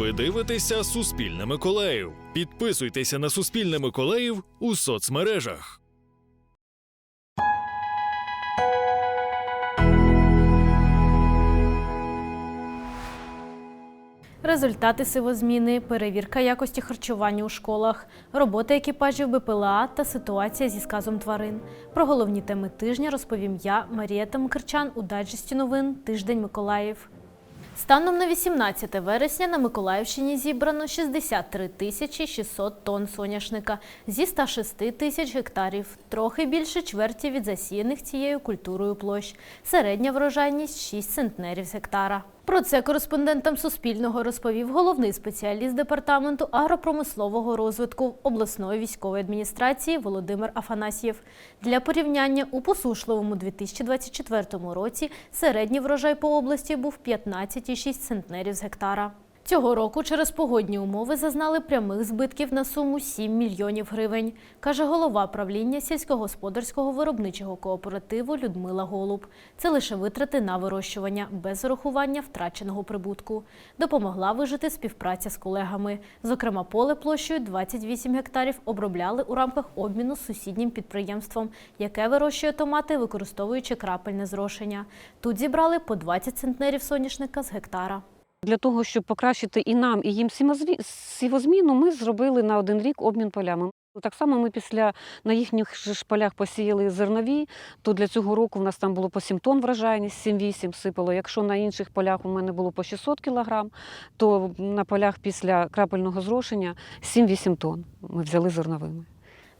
Ви дивитеся Суспільне Миколаїв. Підписуйтеся на Суспільне Миколаїв у соцмережах. Результати сивозміни, перевірка якості харчування у школах, робота екіпажів БПЛА та ситуація зі сказом тварин. Про головні теми тижня розповім я, Марієта Мкрчан, у дайджесті новин Тиждень Миколаїв. Станом на 18 вересня на Миколаївщині зібрано 63 тисячі 600 тонн соняшника зі 106 тисяч гектарів, трохи більше чверті від засіяних цією культурою площ. Середня врожайність 6 центнерів з гектара. Про це кореспондентам Суспільного розповів головний спеціаліст департаменту агропромислового розвитку обласної військової адміністрації Володимир Афанасьєв. Для порівняння у посушливому 2024 році середній врожай по області був 15,6 центнерів з гектара. Цього року через погодні умови зазнали прямих збитків на суму 7 мільйонів гривень, каже голова правління сільськогосподарського виробничого кооперативу Людмила Голуб. Це лише витрати на вирощування без урахування втраченого прибутку. Допомогла вижити співпраця з колегами. Зокрема, поле площею 28 гектарів обробляли у рамках обміну з сусіднім підприємством, яке вирощує томати, використовуючи крапельне зрошення. Тут зібрали по 20 центнерів соняшника з гектара. Для того, щоб покращити і нам, і їм сівозміну, ми зробили на один рік обмін полями. Так само ми після на їхніх ж полях посіяли зернові, то для цього року в нас там було по 7 тонн врожайність, 7-8 сипало. Якщо на інших полях у мене було по 600 кілограм, то на полях після крапельного зрошення 7-8 тонн ми взяли зерновими.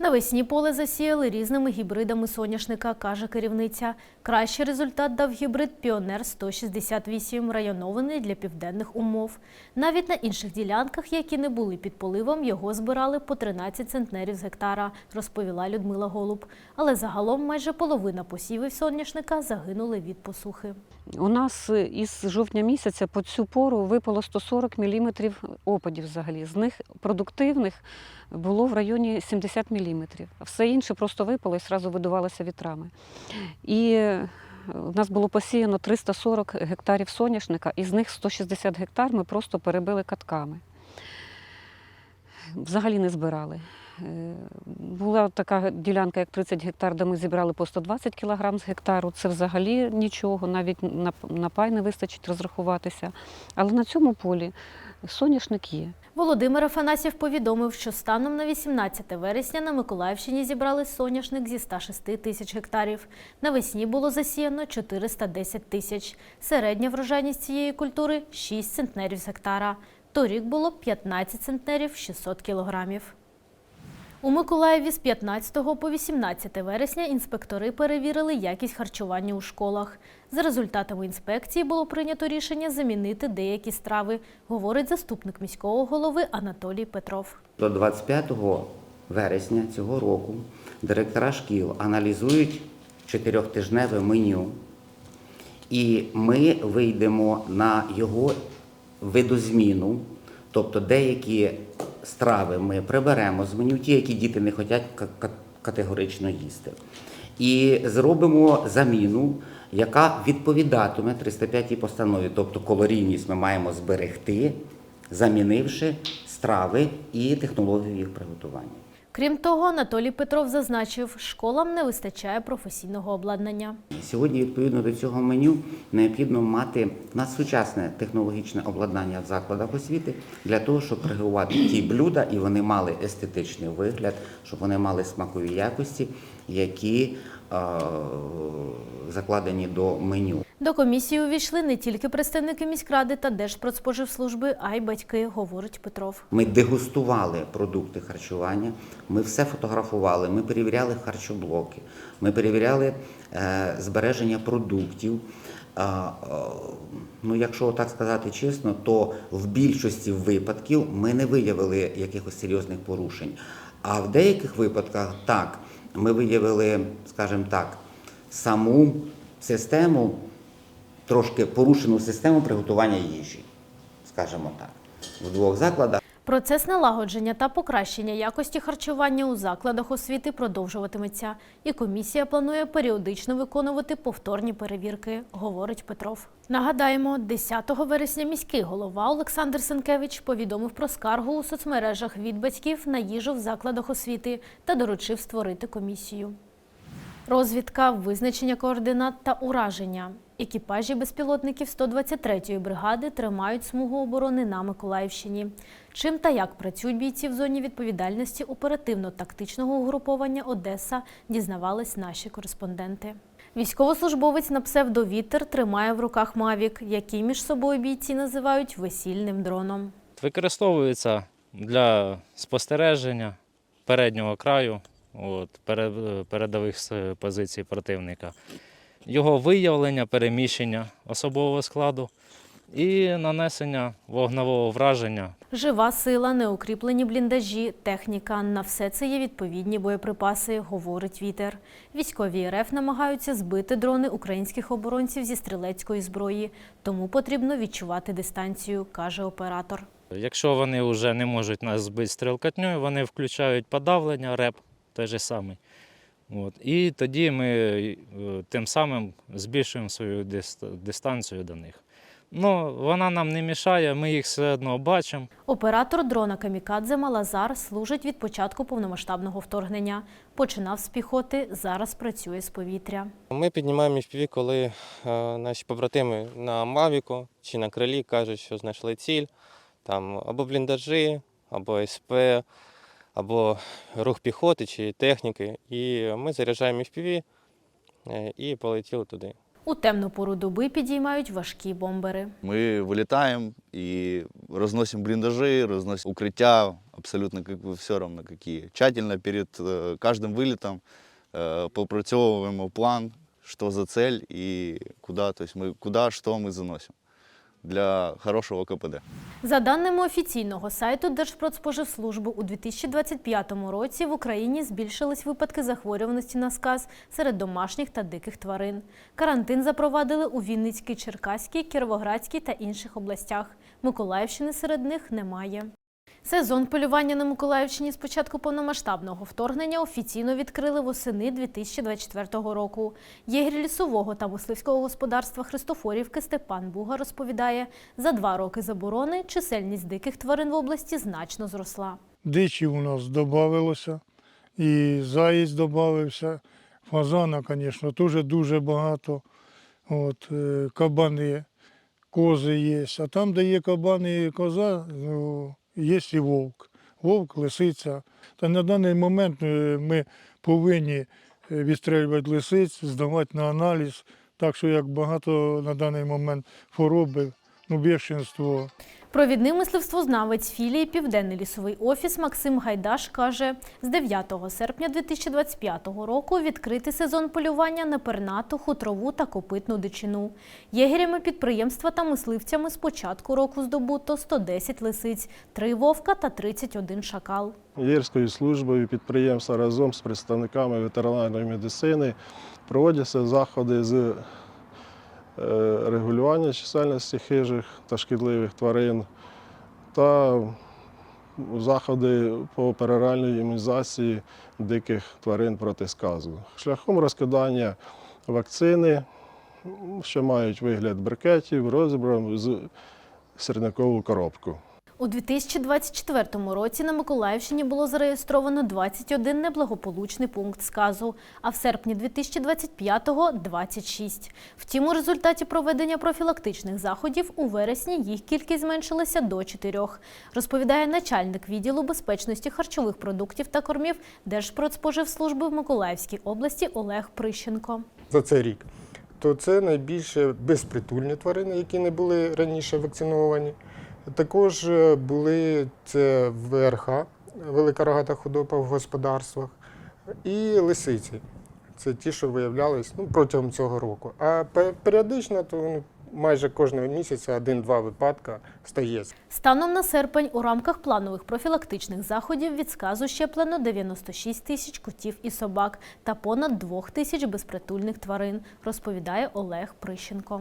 Навесні поле засіяли різними гібридами соняшника, каже керівниця. Кращий результат дав гібрид Піонер 168, районований для південних умов. Навіть на інших ділянках, які не були під поливом, його збирали по 13 центнерів з гектара, розповіла Людмила Голуб. Але загалом майже половина посівів соняшника загинули від посухи. У нас е, із жовтня місяця по цю пору випало 140 мм опадів взагалі. З них продуктивних було в районі 70 мм. Все інше просто випало і одразу видувалося вітрами. І е, у нас було посіяно 340 гектарів соняшника, із них 160 гектар ми просто перебили катками. Взагалі не збирали. Була така ділянка, як 30 гектар, де ми зібрали по 120 кг з гектару. Це взагалі нічого, навіть на, пай не вистачить розрахуватися. Але на цьому полі соняшник є. Володимир Афанасьєв повідомив, що станом на 18 вересня на Миколаївщині зібрали соняшник зі 106 тисяч гектарів. Навесні було засіяно 410 тисяч. Середня врожайність цієї культури 6 центнерів з гектара. Торік було 15 центнерів 600 кілограмів. У Миколаєві з 15 по 18 вересня інспектори перевірили якість харчування у школах. За результатами інспекції було прийнято рішення замінити деякі страви, говорить заступник міського голови Анатолій Петров. До 25 вересня цього року директора шкіл аналізують чотирьохтижневе меню, і ми вийдемо на його видозміну, тобто деякі страви ми приберемо з меню, ті, які діти не хочуть ка- ка- категорично їсти. І зробимо заміну, яка відповідатиме 305-й постанові, тобто калорійність ми маємо зберегти, замінивши страви і технологію їх приготування. Крім того, Анатолій Петров зазначив, школам не вистачає професійного обладнання. Сьогодні, відповідно до цього меню, необхідно мати надсучасне технологічне обладнання в закладах освіти для того, щоб приготувати ті блюда, і вони мали естетичний вигляд, щоб вони мали смакові якості, які закладені до меню. До комісії увійшли не тільки представники міськради та Держпродспоживслужби, а й батьки, говорить Петров. Ми дегустували продукти харчування, ми все фотографували, ми перевіряли харчоблоки, ми перевіряли е, збереження продуктів. Ну, якщо так сказати чесно, то в більшості випадків ми не виявили якихось серйозних порушень. А в деяких випадках так, ми виявили, скажімо так, саму систему, трошки порушену систему приготування їжі, скажімо так, в двох закладах. Процес налагодження та покращення якості харчування у закладах освіти продовжуватиметься, і комісія планує періодично виконувати повторні перевірки, говорить Петров. Нагадаємо, 10 вересня міський голова Олександр Сенкевич повідомив про скаргу у соцмережах від батьків на їжу в закладах освіти та доручив створити комісію. Розвідка, визначення координат та ураження. Екіпажі безпілотників 123-ї бригади тримають смугу оборони на Миколаївщині. Чим та як працюють бійці в зоні відповідальності оперативно-тактичного угруповання Одеса, дізнавались наші кореспонденти. Військовослужбовець на псевдовітер тримає в руках Мавік, який між собою бійці називають весільним дроном. Використовується для спостереження переднього краю, от, перед- передових позицій противника, його виявлення, переміщення особового складу і нанесення вогневого враження Жива сила, неукріплені бліндажі, техніка. На все це є відповідні боєприпаси, говорить вітер. Військові РФ намагаються збити дрони українських оборонців зі стрілецької зброї, тому потрібно відчувати дистанцію, каже оператор. Якщо вони вже не можуть нас збити стрілкатньою, вони включають подавлення, реп той же самий. От. І тоді ми е, тим самим збільшуємо свою дистанцію до них. Ну, вона нам не мішає, ми їх все одно бачимо. Оператор дрона Камікадзе Малазар служить від початку повномасштабного вторгнення. Починав з піхоти, зараз працює з повітря. Ми піднімаємо FPV, коли е, наші побратими на Мавіку чи на крилі кажуть, що знайшли ціль, там або бліндажі, або СП, або рух піхоти чи техніки. І ми заряджаємо FPV е, і полетіли туди. У темну пору доби підіймають важкі бомбери. Мы вылетаем и разносим блиндажи, разносим укрытия, абсолютно как бы все равно какие. Тщательно перед э, каждым вылетом э, попрацьовываем план, что за цель и куда, то есть мы куда, что мы заносим для хорошого КПД. За даними офіційного сайту Держпродспоживслужби, у 2025 році в Україні збільшились випадки захворюваності на сказ серед домашніх та диких тварин. Карантин запровадили у Вінницькій, Черкаській, Кіровоградській та інших областях. Миколаївщини серед них немає. Сезон полювання на Миколаївщині з початку повномасштабного вторгнення офіційно відкрили восени 2024 року. Єгір лісового та мисливського господарства Христофорівки Степан Буга розповідає, за два роки заборони чисельність диких тварин в області значно зросла. Дичі у нас додавалося, і заєць додався. Фазана, звісно, теж дуже багато. От, е, кабани, кози є. А там, де є кабани і коза, ну, є і вовк. Вовк, лисиця. Та на даний момент е, ми повинні е, відстрілювати лисиць, здавати на аналіз. Так що як багато на даний момент хвороби, ну, більшинство Провідний мисливствознавець філії Південний лісовий офіс Максим Гайдаш каже, з 9 серпня 2025 року відкритий сезон полювання на пернату, хутрову та копитну дичину. Єгерями підприємства та мисливцями з початку року здобуто 110 лисиць, 3 вовка та 31 шакал. Єрською службою підприємства разом з представниками ветеринарної медицини проводяться заходи з регулювання чисельності хижих та шкідливих тварин та заходи по пероральній імунізації диких тварин проти сказу. Шляхом розкидання вакцини, що мають вигляд брикетів, розібрав з сірникову коробку. У 2024 році на Миколаївщині було зареєстровано 21 неблагополучний пункт сказу, а в серпні 2025-го – 26. Втім, у результаті проведення профілактичних заходів у вересні їх кількість зменшилася до чотирьох, розповідає начальник відділу безпечності харчових продуктів та кормів Держпродспоживслужби в Миколаївській області Олег Прищенко. за цей рік, то це найбільше безпритульні тварини, які не були раніше вакциновані. Також е, були це ВРХ, велика рогата худоба в господарствах, і лисиці. Це ті, що виявлялись ну, протягом цього року. А періодично, то вони майже кожного місяця один-два випадка стається. Станом на серпень у рамках планових профілактичних заходів від сказу щеплено 96 тисяч котів і собак та понад 2 тисяч безпритульних тварин, розповідає Олег Прищенко.